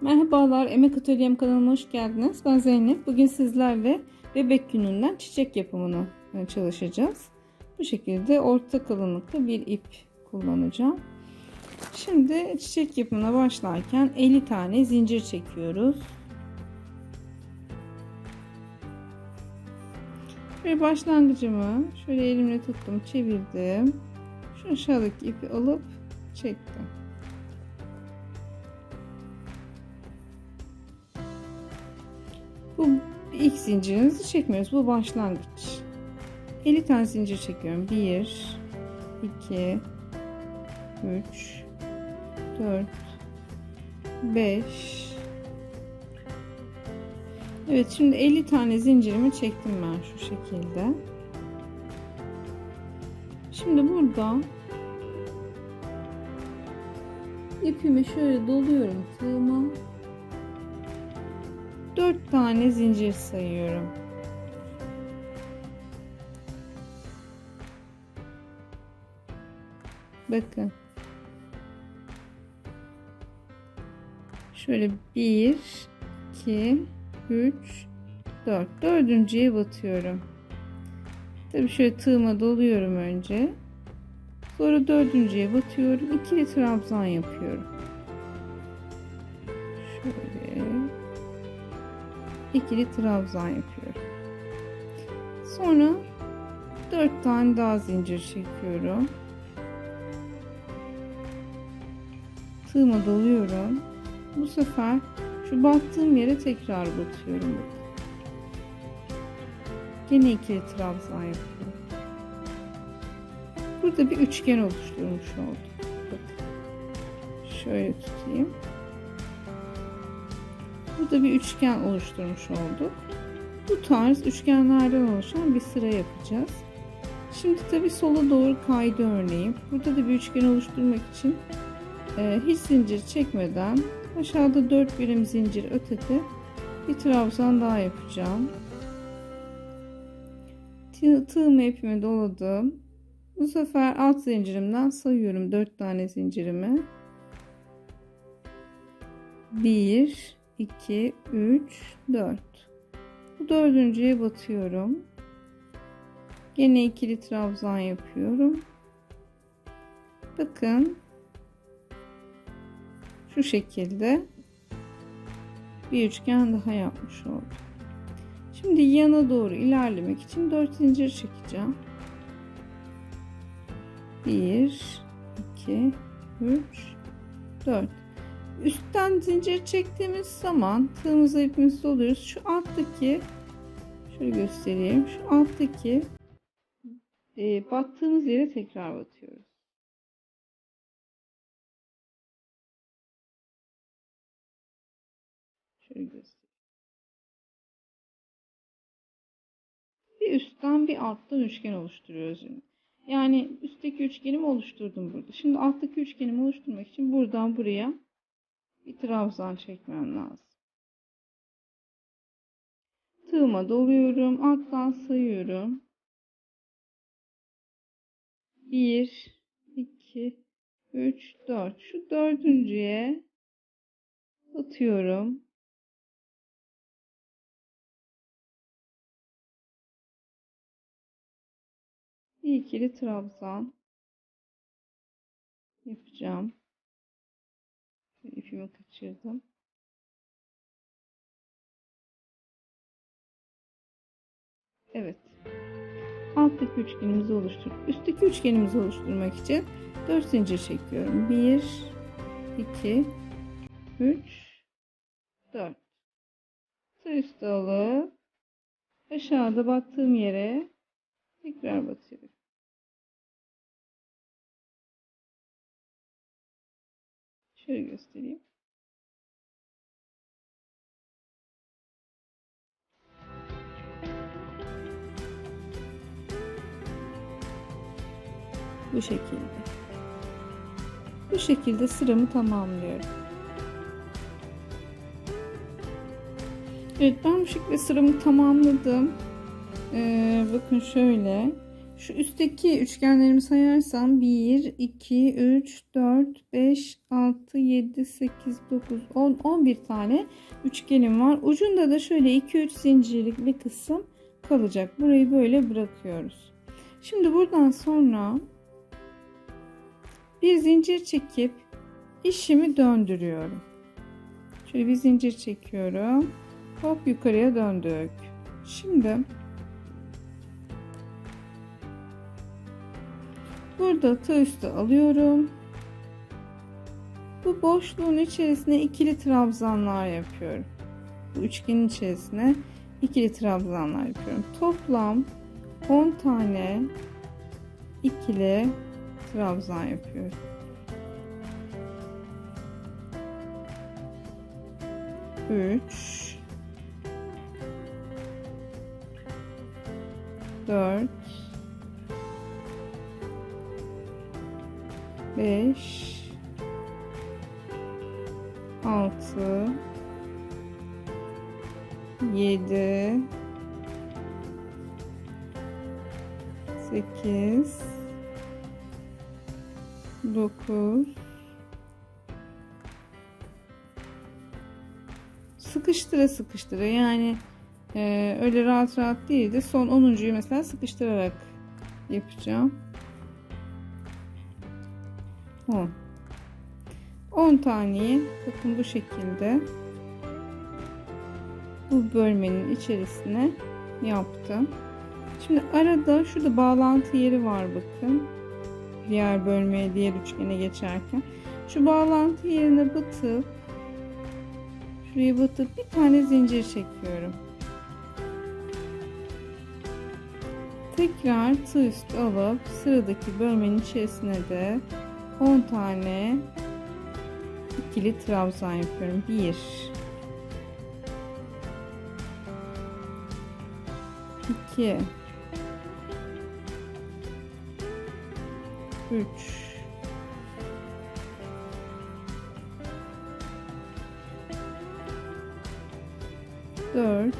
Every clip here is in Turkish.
Merhabalar, Emek Atölyem kanalıma hoş geldiniz. Ben Zeynep. Bugün sizlerle bebek gününden çiçek yapımını e, çalışacağız. Bu şekilde orta kalınlıkta bir ip kullanacağım. Şimdi çiçek yapımına başlarken 50 tane zincir çekiyoruz. Ve başlangıcımı şöyle elimle tuttum, çevirdim. Şu aşağıdaki ipi alıp çektim. Bu ilk zincirimizi çekmiyoruz. Bu başlangıç. 50 tane zincir çekiyorum. 1 2 3 4 5 Evet şimdi 50 tane zincirimi çektim ben şu şekilde. Şimdi burada ipimi şöyle doluyorum tığıma. 4 tane zincir sayıyorum. Bakın. Şöyle 1 2 3 4 dördüncüye batıyorum. Tabii şöyle tığıma doluyorum önce. Sonra dördüncüye batıyorum. İkili trabzan yapıyorum. İkili trabzan yapıyorum. Sonra 4 tane daha zincir çekiyorum. Tığıma doluyorum. Bu sefer şu battığım yere tekrar batıyorum. Yine ikili trabzan yapıyorum. Burada bir üçgen oluşturmuş oldum. Şöyle tutayım. Burada bir üçgen oluşturmuş olduk. Bu tarz üçgenlerden oluşan bir sıra yapacağız. Şimdi tabi sola doğru kaydı örneğim. Burada da bir üçgen oluşturmak için e, hiç zincir çekmeden aşağıda 4 birim zincir ötede bir trabzan daha yapacağım. Tığ, tığımı ipimi doladım. Bu sefer alt zincirimden sayıyorum 4 tane zincirimi. 1 2 3 4 bu dördüncüye batıyorum. Yine ikili trabzan yapıyorum. Bakın. Şu şekilde bir üçgen daha yapmış oldum. Şimdi yana doğru ilerlemek için 4 zincir çekeceğim. 1 2 3 4 üstten zincir çektiğimiz zaman tığımıza ipimizi doluyoruz. Şu alttaki şöyle göstereyim. Şu alttaki e, battığımız yere tekrar batıyoruz. Şöyle göstereyim. Bir üstten bir alttan üçgen oluşturuyoruz. Yani üstteki üçgenimi oluşturdum burada. Şimdi alttaki üçgenimi oluşturmak için buradan buraya bir trabzan çekmem lazım. Tığıma doluyorum. Alttan sayıyorum. 1 2 3 4 şu dördüncüye atıyorum. Bir ikili trabzan yapacağım. İpimi kaçırdım. Evet. Alttaki üçgenimizi oluştur. Üstteki üçgenimizi oluşturmak için 4 zincir çekiyorum. 1 2 3 4 Sıra üstü alıp aşağıda battığım yere tekrar batıyorum. Şöyle göstereyim. Bu şekilde. Bu şekilde sıramı tamamlıyorum. Evet ben bu şekilde sıramı tamamladım. Ee, bakın şöyle. Şu üstteki üçgenlerimi sayarsam 1, 2, 3, 4, 5, 6, 7, 8, 9, 10, 11 tane üçgenim var. Ucunda da şöyle 2-3 zincirlikli kısım kalacak. Burayı böyle bırakıyoruz. Şimdi buradan sonra bir zincir çekip işimi döndürüyorum. Şöyle bir zincir çekiyorum. Hop yukarıya döndük. Şimdi burada tığ üstü alıyorum. Bu boşluğun içerisine ikili trabzanlar yapıyorum. Bu üçgenin içerisine ikili trabzanlar yapıyorum. Toplam 10 tane ikili trabzan yapıyorum. Üç, dört, beş, altı, yedi, sekiz, dokuz, sıkıştıra sıkıştıra yani e, öyle rahat rahat değil de son 10.yu mesela sıkıştırarak yapacağım. 10 10 taneyi bakın bu şekilde bu bölmenin içerisine yaptım. Şimdi arada şurada bağlantı yeri var bakın. Diğer bölmeye, diğer üçgene geçerken. Şu bağlantı yerine batıp şuraya batıp bir tane zincir çekiyorum. Tekrar tığ üstü alıp sıradaki bölmenin içerisine de 10 tane ikili trabzan yapıyorum. 1 2 3 4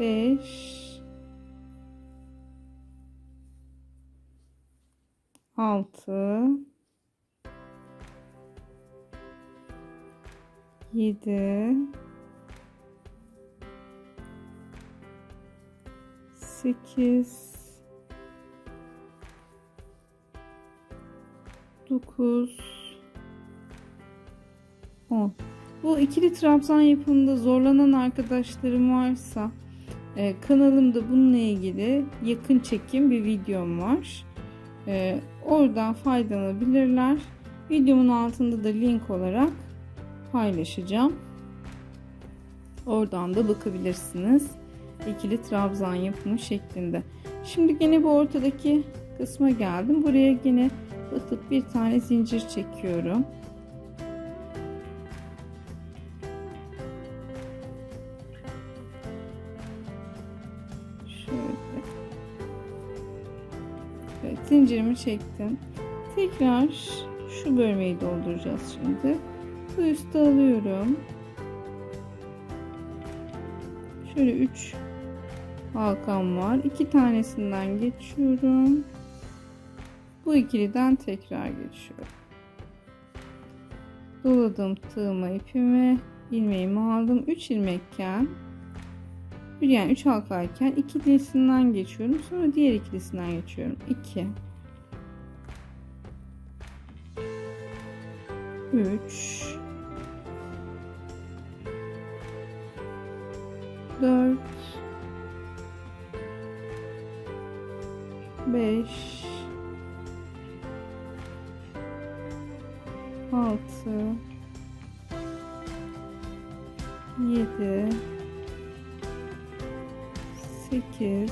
5 6 7 8 9 10 Bu ikili trabzan yapımında zorlanan arkadaşlarım varsa e, kanalımda bununla ilgili yakın çekim bir videom var. E, oradan faydalanabilirler. Videomun altında da link olarak paylaşacağım. Oradan da bakabilirsiniz. İkili trabzan yapımı şeklinde. Şimdi yine bu ortadaki kısma geldim. Buraya yine batıp bir tane zincir çekiyorum. Evet, zincirimi çektim. Tekrar şu bölmeyi dolduracağız şimdi. Bu üstü alıyorum. Şöyle 3 halkam var. İki tanesinden geçiyorum. Bu ikiliden tekrar geçiyorum. Doladım tığıma ipimi, ilmeğimi aldım. 3 ilmekken yani 3 halkayken ikilisinden geçiyorum. Sonra diğer ikilisinden geçiyorum. 2 3 4 5 6 7 8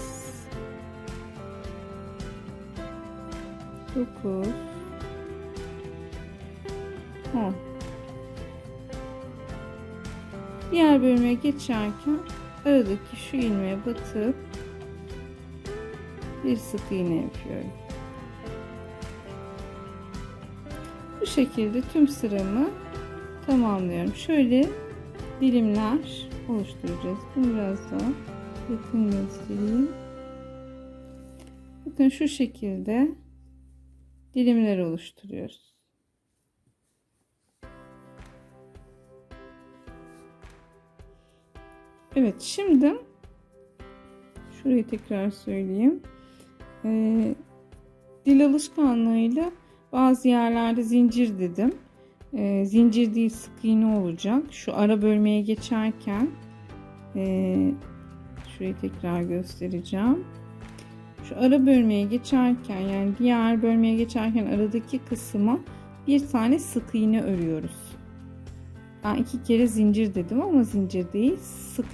9 10 Diğer bölüme geçerken aradaki şu ilmeğe batıp bir sık iğne yapıyorum. Bu şekilde tüm sıramı tamamlıyorum. Şöyle dilimler oluşturacağız. Bunu biraz daha Yakın göstereyim. Bakın şu şekilde dilimler oluşturuyoruz. Evet şimdi şurayı tekrar söyleyeyim. Ee, dil alışkanlığıyla bazı yerlerde zincir dedim. Ee, zincir değil sık iğne olacak. Şu ara bölmeye geçerken e, şurayı tekrar göstereceğim. Şu ara bölmeye geçerken yani diğer bölmeye geçerken aradaki kısma bir tane sık iğne örüyoruz. Ben iki kere zincir dedim ama zincir değil sık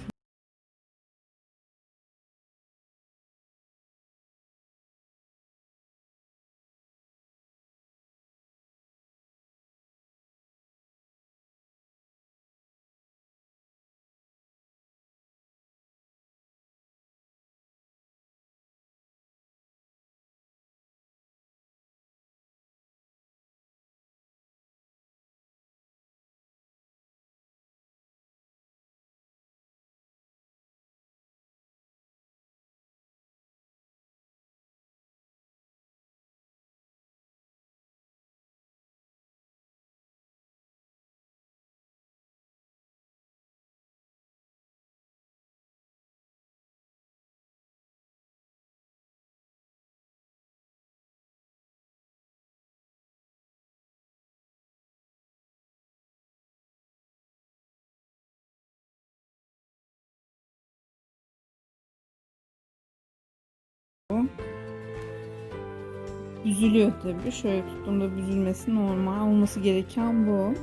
Büzülüyor tabii. Şöyle tuttuğumda büzülmesi normal. Olması gereken bu.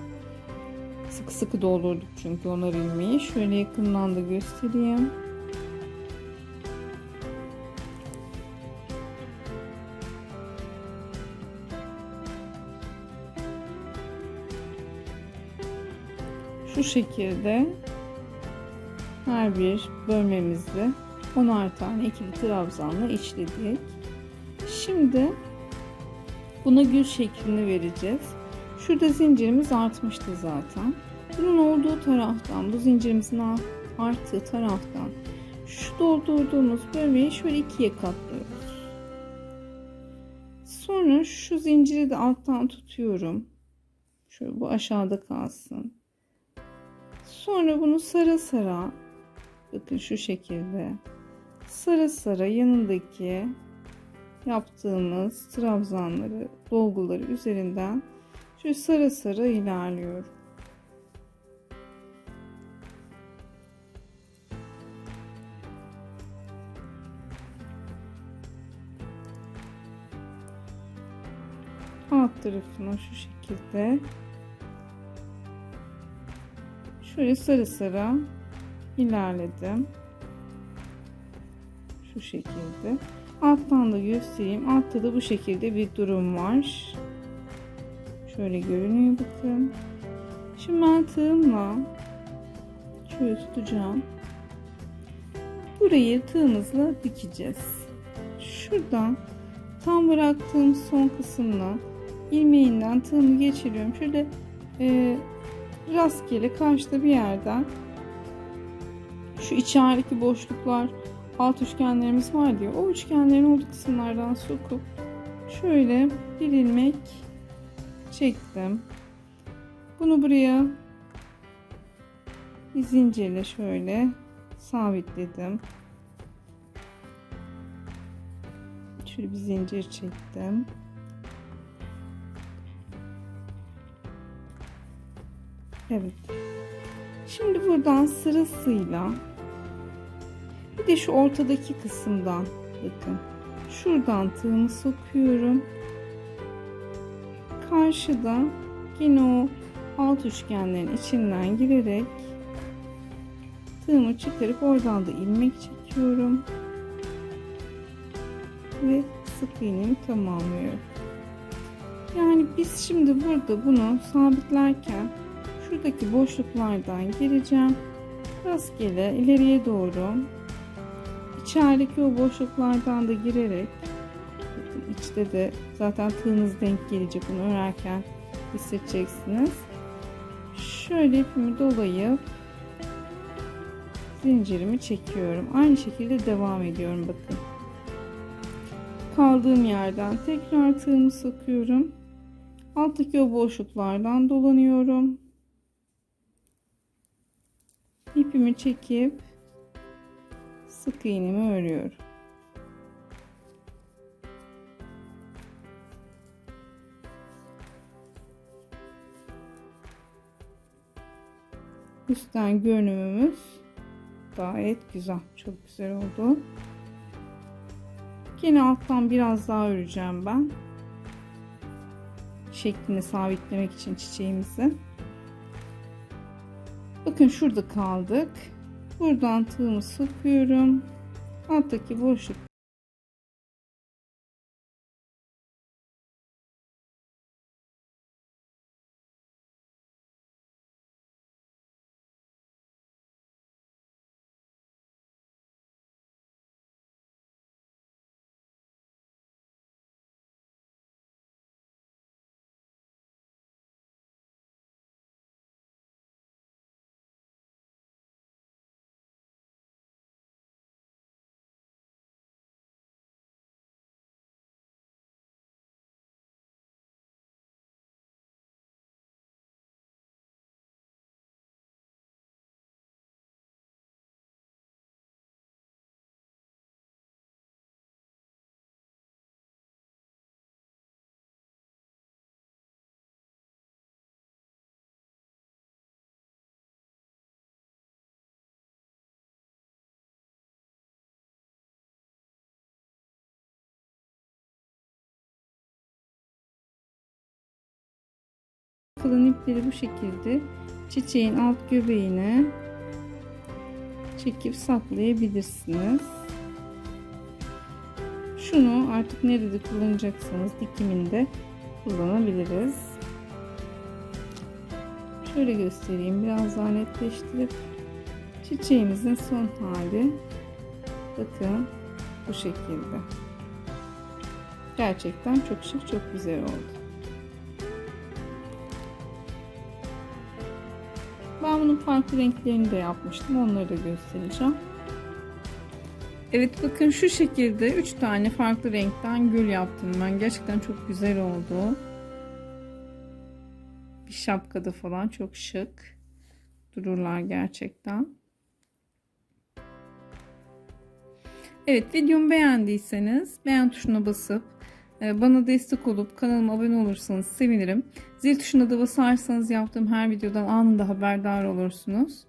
Sıkı sıkı doldurduk çünkü onar ilmeği. Şöyle yakından da göstereyim. Şu şekilde her bir bölmemizde 10'ar tane ikili trabzanla işledik. Şimdi buna gül şeklini vereceğiz. Şurada zincirimiz artmıştı zaten. Bunun olduğu taraftan, bu zincirimizin arttığı taraftan şu doldurduğumuz bölmeyi şöyle ikiye katlıyoruz. Sonra şu zinciri de alttan tutuyorum. Şöyle bu aşağıda kalsın. Sonra bunu sara sara bakın şu şekilde sıra sıra yanındaki yaptığımız trabzanları, dolguları üzerinden şu sıra sıra ilerliyorum. Alt tarafına şu şekilde şöyle sıra sıra ilerledim şu şekilde. Alttan da göstereyim. Altta da bu şekilde bir durum var. Şöyle görünüyor bakın. Şimdi ben tığımla şöyle tutacağım. Burayı tığımızla dikeceğiz. Şuradan tam bıraktığım son kısımla ilmeğinden tığımı geçiriyorum. Şöyle e, rastgele karşıda bir yerden şu içerideki boşluklar alt üçgenlerimiz var diye o üçgenlerin olduğu kısımlardan sokup şöyle bir ilmek çektim. Bunu buraya bir zincirle şöyle sabitledim. Şöyle bir zincir çektim. Evet. Şimdi buradan sırasıyla de şu ortadaki kısımdan bakın. Şuradan tığımı sokuyorum. Karşıda yine o alt üçgenlerin içinden girerek tığımı çıkarıp oradan da ilmek çekiyorum. Ve sık iğnemi tamamlıyorum. Yani biz şimdi burada bunu sabitlerken şuradaki boşluklardan gireceğim. Rastgele ileriye doğru içerideki o boşluklardan da girerek içte de zaten tığınız denk gelecek bunu örerken hissedeceksiniz. Şöyle ipimi dolayıp zincirimi çekiyorum. Aynı şekilde devam ediyorum bakın. Kaldığım yerden tekrar tığımı sokuyorum. Alttaki o boşluklardan dolanıyorum. İpimi çekip sık iğnemi örüyorum. Üstten görünümümüz gayet güzel. Çok güzel oldu. Yine alttan biraz daha öreceğim ben. Şeklini sabitlemek için çiçeğimizi. Bakın şurada kaldık. Buradan tığımı sokuyorum. Alttaki boşluk kalan ipleri bu şekilde çiçeğin alt göbeğine çekip saklayabilirsiniz. Şunu artık nerede kullanacaksanız dikiminde kullanabiliriz. Şöyle göstereyim biraz daha netleştirip çiçeğimizin son hali bakın bu şekilde. Gerçekten çok şık çok güzel oldu. Bunun farklı renklerini de yapmıştım. Onları da göstereceğim. Evet bakın şu şekilde 3 tane farklı renkten gül yaptım ben. Gerçekten çok güzel oldu. Bir şapkada falan çok şık dururlar gerçekten. Evet videomu beğendiyseniz beğen tuşuna basıp e, bana destek olup kanalıma abone olursanız sevinirim. Zil tuşuna da basarsanız yaptığım her videodan anında haberdar olursunuz.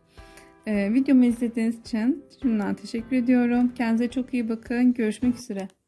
Ee, videomu izlediğiniz için şimdiden teşekkür ediyorum. Kendinize çok iyi bakın. Görüşmek üzere.